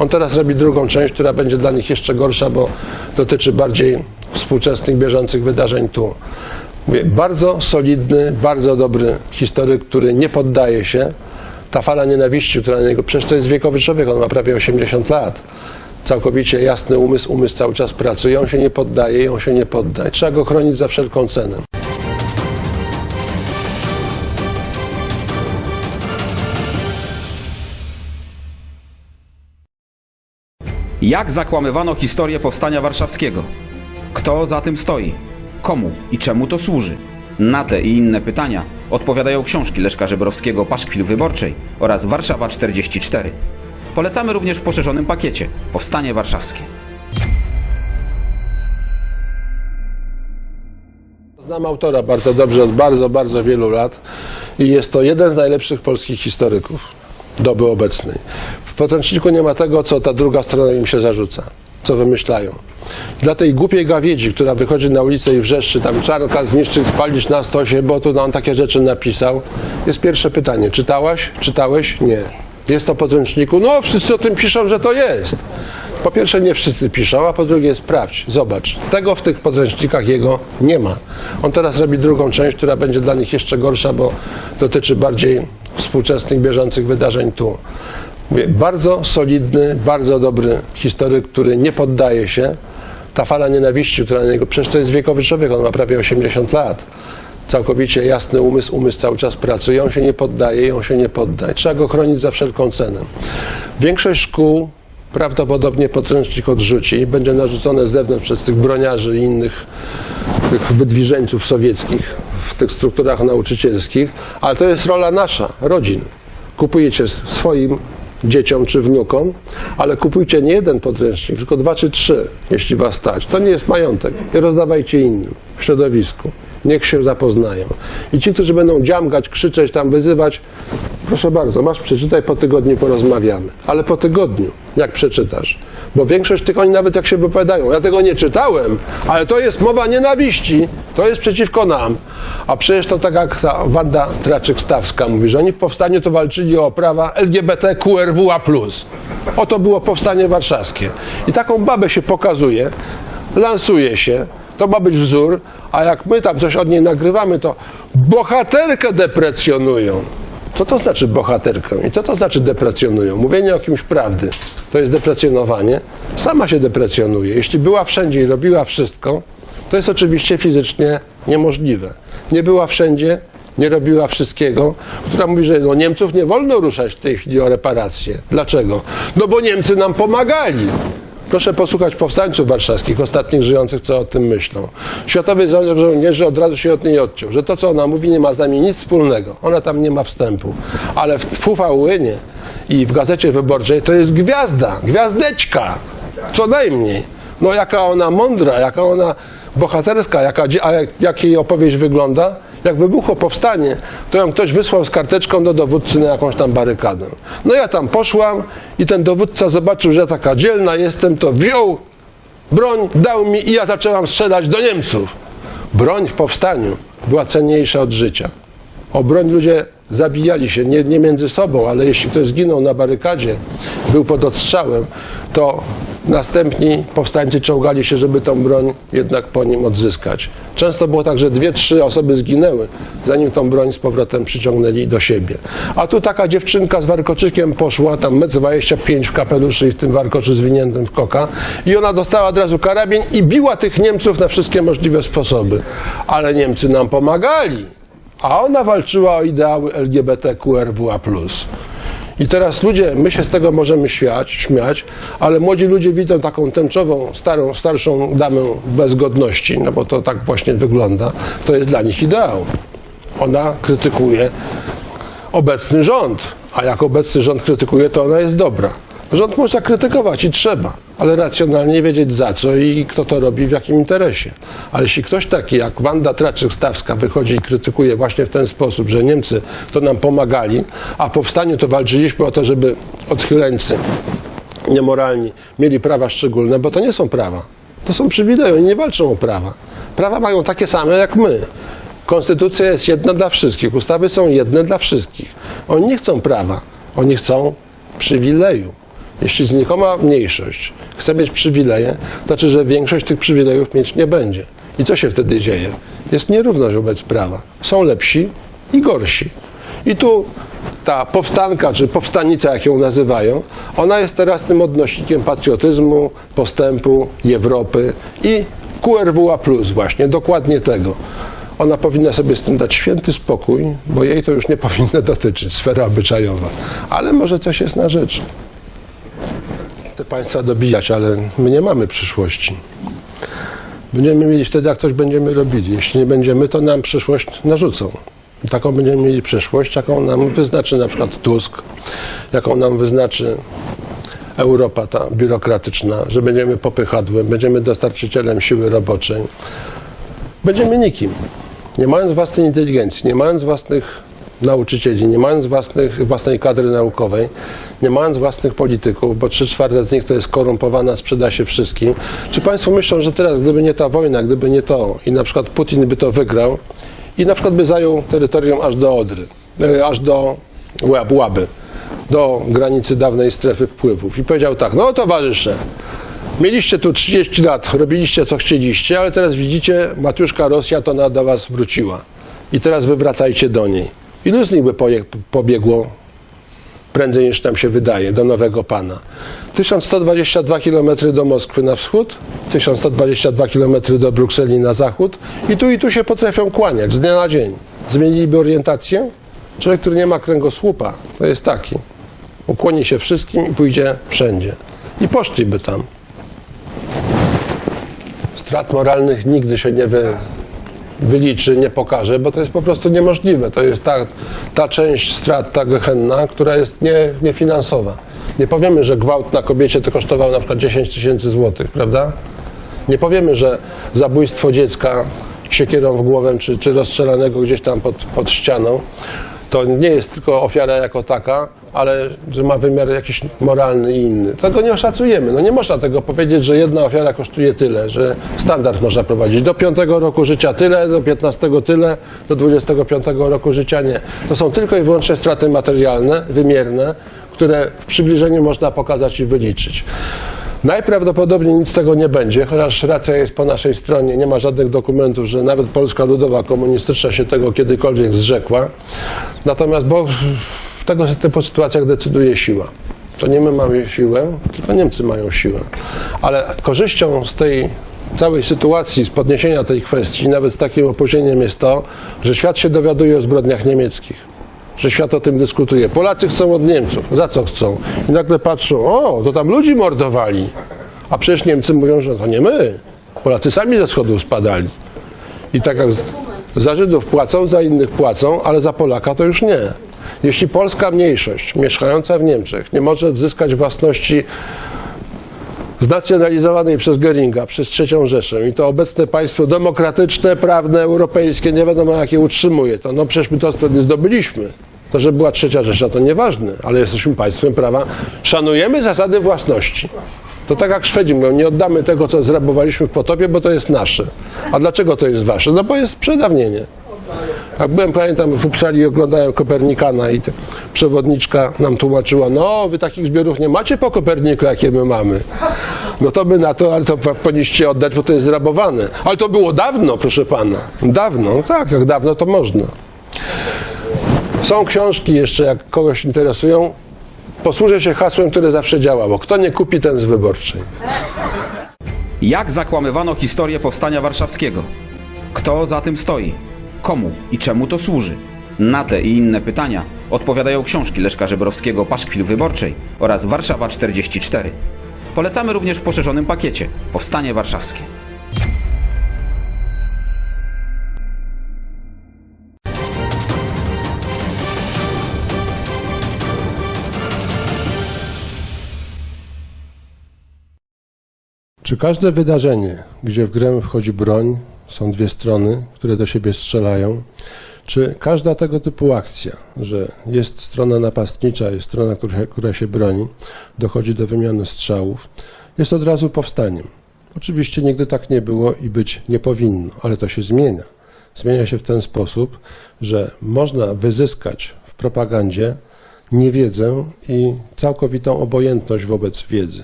On teraz robi drugą część, która będzie dla nich jeszcze gorsza, bo dotyczy bardziej współczesnych, bieżących wydarzeń tu. Mówię, bardzo solidny, bardzo dobry historyk, który nie poddaje się. Ta fala nienawiści, która na niego, przecież to jest wiekowy człowiek, on ma prawie 80 lat. Całkowicie jasny umysł, umysł cały czas pracuje, on się nie poddaje i on się nie podda. Trzeba go chronić za wszelką cenę. Jak zakłamywano historię powstania warszawskiego? Kto za tym stoi? Komu i czemu to służy? Na te i inne pytania odpowiadają książki Leszka Żebrowskiego Paszkwil Wyborczej oraz Warszawa 44. Polecamy również w poszerzonym pakiecie Powstanie Warszawskie. Znam autora bardzo dobrze od bardzo, bardzo wielu lat i jest to jeden z najlepszych polskich historyków doby obecnej. W podręczniku nie ma tego, co ta druga strona im się zarzuca, co wymyślają. Dla tej głupiej gawiedzi, która wychodzi na ulicę i wrzeszczy tam czarnka zniszczyć, spalić na stosie, bo tu on takie rzeczy napisał, jest pierwsze pytanie. Czytałaś? Czytałeś? Nie. Jest to w podręczniku? No, wszyscy o tym piszą, że to jest. Po pierwsze, nie wszyscy piszą, a po drugie, sprawdź, zobacz. Tego w tych podręcznikach jego nie ma. On teraz robi drugą część, która będzie dla nich jeszcze gorsza, bo dotyczy bardziej współczesnych, bieżących wydarzeń tu. Mówię, bardzo solidny, bardzo dobry historyk, który nie poddaje się. Ta fala nienawiści, która na niego, przecież to jest wiekowy człowiek, on ma prawie 80 lat. Całkowicie jasny umysł, umysł cały czas pracuje, on się nie poddaje i on się nie podda. Trzeba go chronić za wszelką cenę. Większość szkół prawdopodobnie podręcznik odrzuci, będzie narzucone z zewnątrz przez tych broniarzy i innych tych wydwiżeńców sowieckich w tych strukturach nauczycielskich, ale to jest rola nasza, rodzin. Kupujecie swoim dzieciom czy wnukom, ale kupujcie nie jeden podręcznik, tylko dwa czy trzy, jeśli was stać. To nie jest majątek. I rozdawajcie innym w środowisku. Niech się zapoznają. I ci, którzy będą dziamgać, krzyczeć, tam wyzywać, proszę bardzo, masz przeczytaj, po tygodniu porozmawiamy. Ale po tygodniu, jak przeczytasz. Bo większość tych oni nawet jak się wypowiadają, ja tego nie czytałem, ale to jest mowa nienawiści, to jest przeciwko nam. A przecież to tak jak ta Wanda Traczyk-Stawska mówi, że oni w powstaniu to walczyli o prawa LGBTQRWA+. Oto było powstanie warszawskie. I taką babę się pokazuje, lansuje się, to ma być wzór, a jak my tam coś od niej nagrywamy, to bohaterkę deprecjonują. Co to znaczy bohaterkę i co to znaczy deprecjonują? Mówienie o kimś prawdy to jest deprecjonowanie. Sama się deprecjonuje. Jeśli była wszędzie i robiła wszystko, to jest oczywiście fizycznie niemożliwe. Nie była wszędzie, nie robiła wszystkiego, która mówi, że no Niemców nie wolno ruszać w tej chwili o reparacje. Dlaczego? No bo Niemcy nam pomagali. Proszę posłuchać powstańców warszawskich, ostatnich żyjących, co o tym myślą. Światowy Związek Żołnierzy od razu się od niej odciął, że to, co ona mówi, nie ma z nami nic wspólnego. Ona tam nie ma wstępu. Ale w UVN i w Gazecie Wyborczej to jest gwiazda, gwiazdeczka, co najmniej. No jaka ona mądra, jaka ona bohaterska, jaka, a jak, jak jej opowieść wygląda, jak wybuchło powstanie, to ją ktoś wysłał z karteczką do dowódcy na jakąś tam barykadę. No ja tam poszłam i ten dowódca zobaczył, że ja taka dzielna jestem, to wziął broń, dał mi i ja zaczęłam strzelać do Niemców. Broń w powstaniu była cenniejsza od życia. O broń ludzie zabijali się, nie, nie między sobą, ale jeśli ktoś zginął na barykadzie, był pod odstrzałem, to następni powstańcy czołgali się, żeby tą broń jednak po nim odzyskać. Często było tak, że dwie, trzy osoby zginęły, zanim tą broń z powrotem przyciągnęli do siebie. A tu taka dziewczynka z warkoczykiem poszła, tam 1,25 m w kapeluszy i w tym warkoczu zwiniętym w koka i ona dostała od razu karabin i biła tych Niemców na wszystkie możliwe sposoby. Ale Niemcy nam pomagali. A ona walczyła o ideały LGBTQRWA+. I teraz ludzie, my się z tego możemy śmiać, śmiać, ale młodzi ludzie widzą taką tęczową, starą, starszą damę bez godności, no bo to tak właśnie wygląda, to jest dla nich ideał. Ona krytykuje obecny rząd, a jak obecny rząd krytykuje, to ona jest dobra. Rząd można krytykować i trzeba, ale racjonalnie wiedzieć za co i kto to robi, w jakim interesie. Ale jeśli ktoś taki jak Wanda Traczyk-Stawska wychodzi i krytykuje właśnie w ten sposób, że Niemcy to nam pomagali, a w powstaniu to walczyliśmy o to, żeby odchyleńcy niemoralni mieli prawa szczególne, bo to nie są prawa. To są przywileje, oni nie walczą o prawa. Prawa mają takie same jak my. Konstytucja jest jedna dla wszystkich, ustawy są jedne dla wszystkich. Oni nie chcą prawa, oni chcą przywileju. Jeśli znikoma mniejszość chce mieć przywileje, to znaczy, że większość tych przywilejów mieć nie będzie. I co się wtedy dzieje? Jest nierówność wobec prawa. Są lepsi i gorsi. I tu ta powstanka, czy powstanica, jak ją nazywają, ona jest teraz tym odnośnikiem patriotyzmu, postępu, Europy i QRWA+, właśnie, dokładnie tego. Ona powinna sobie z tym dać święty spokój, bo jej to już nie powinno dotyczyć, sfera obyczajowa. Ale może coś jest na rzeczy. Chcę Państwa dobijać, ale my nie mamy przyszłości. Będziemy mieli wtedy, jak coś będziemy robili. Jeśli nie będziemy, to nam przyszłość narzucą. Taką będziemy mieli przyszłość, jaką nam wyznaczy na przykład Tusk, jaką nam wyznaczy Europa ta biurokratyczna, że będziemy popychadłem, będziemy dostarczycielem siły roboczej. Będziemy nikim. Nie mając własnej inteligencji, nie mając własnych nauczycieli, nie mając własnych, własnej kadry naukowej, nie mając własnych polityków, bo trzy czwarte z nich to jest korumpowana, sprzeda się wszystkim. Czy Państwo myślą, że teraz, gdyby nie ta wojna, gdyby nie to i na przykład Putin by to wygrał i na przykład by zajął terytorium aż do Odry, e, aż do Łab, Łaby, do granicy dawnej strefy wpływów i powiedział tak, no towarzysze, Mieliście tu 30 lat, robiliście co chcieliście, ale teraz widzicie, Matiuszka Rosja to ona do was wróciła. I teraz wy wracajcie do niej. Ilu z nich by pobiegło prędzej niż nam się wydaje, do nowego pana? 1122 km do Moskwy na wschód, 1122 km do Brukseli na zachód i tu i tu się potrafią kłaniać z dnia na dzień. Zmieniliby orientację? Człowiek, który nie ma kręgosłupa, to jest taki. Ukłoni się wszystkim i pójdzie wszędzie. I poszliby tam. Strat moralnych nigdy się nie wy, wyliczy, nie pokaże, bo to jest po prostu niemożliwe. To jest ta, ta część strat, ta gehenna, która jest nie, niefinansowa. Nie powiemy, że gwałt na kobiecie to kosztował na przykład 10 tysięcy złotych, prawda? Nie powiemy, że zabójstwo dziecka siekierą w głowę, czy, czy rozstrzelanego gdzieś tam pod, pod ścianą, to nie jest tylko ofiara jako taka, ale że ma wymiar jakiś moralny i inny. Tego nie oszacujemy. No nie można tego powiedzieć, że jedna ofiara kosztuje tyle, że standard można prowadzić. Do 5 roku życia tyle, do 15 tyle, do 25 roku życia nie. To są tylko i wyłącznie straty materialne, wymierne, które w przybliżeniu można pokazać i wyliczyć. Najprawdopodobniej nic z tego nie będzie, chociaż racja jest po naszej stronie. Nie ma żadnych dokumentów, że nawet Polska Ludowa Komunistyczna się tego kiedykolwiek zrzekła. Natomiast bo w tego typu sytuacjach decyduje siła. To nie my mamy siłę, tylko Niemcy mają siłę. Ale korzyścią z tej całej sytuacji, z podniesienia tej kwestii, nawet z takim opóźnieniem jest to, że świat się dowiaduje o zbrodniach niemieckich że świat o tym dyskutuje. Polacy chcą od Niemców. Za co chcą? I nagle patrzą, o, to tam ludzi mordowali. A przecież Niemcy mówią, że to nie my. Polacy sami ze schodów spadali. I tak jak za Żydów płacą, za innych płacą, ale za Polaka to już nie. Jeśli polska mniejszość mieszkająca w Niemczech nie może odzyskać własności znacjonalizowanej przez Göringa, przez trzecią Rzeszę i to obecne państwo demokratyczne, prawne, europejskie, nie wiadomo jakie utrzymuje to, no przecież my to wtedy zdobyliśmy. To, że była trzecia Rzesza, to nieważne, ale jesteśmy państwem prawa. Szanujemy zasady własności. To tak jak Szwedzi mówią, nie oddamy tego, co zrabowaliśmy w potopie, bo to jest nasze. A dlaczego to jest wasze? No bo jest przedawnienie. Jak byłem, pamiętam, w Uppsali i oglądałem Kopernikana i przewodniczka nam tłumaczyła, no wy takich zbiorów nie macie po Koperniku, jakie my mamy. No to by na to, ale to powinniście oddać, bo to jest zrabowane. Ale to było dawno, proszę pana. Dawno, no tak, jak dawno to można. Są książki jeszcze, jak kogoś interesują. Posłużę się hasłem, które zawsze działało. Kto nie kupi, ten z wyborczej. Jak zakłamywano historię powstania warszawskiego? Kto za tym stoi? Komu i czemu to służy? Na te i inne pytania odpowiadają książki Leszka Żebrowskiego Paszkwil Wyborczej oraz Warszawa 44. Polecamy również w poszerzonym pakiecie Powstanie Warszawskie. Czy każde wydarzenie, gdzie w grę wchodzi broń, są dwie strony, które do siebie strzelają, czy każda tego typu akcja, że jest strona napastnicza, jest strona, która, która się broni, dochodzi do wymiany strzałów, jest od razu powstaniem? Oczywiście nigdy tak nie było i być nie powinno, ale to się zmienia. Zmienia się w ten sposób, że można wyzyskać w propagandzie niewiedzę i całkowitą obojętność wobec wiedzy.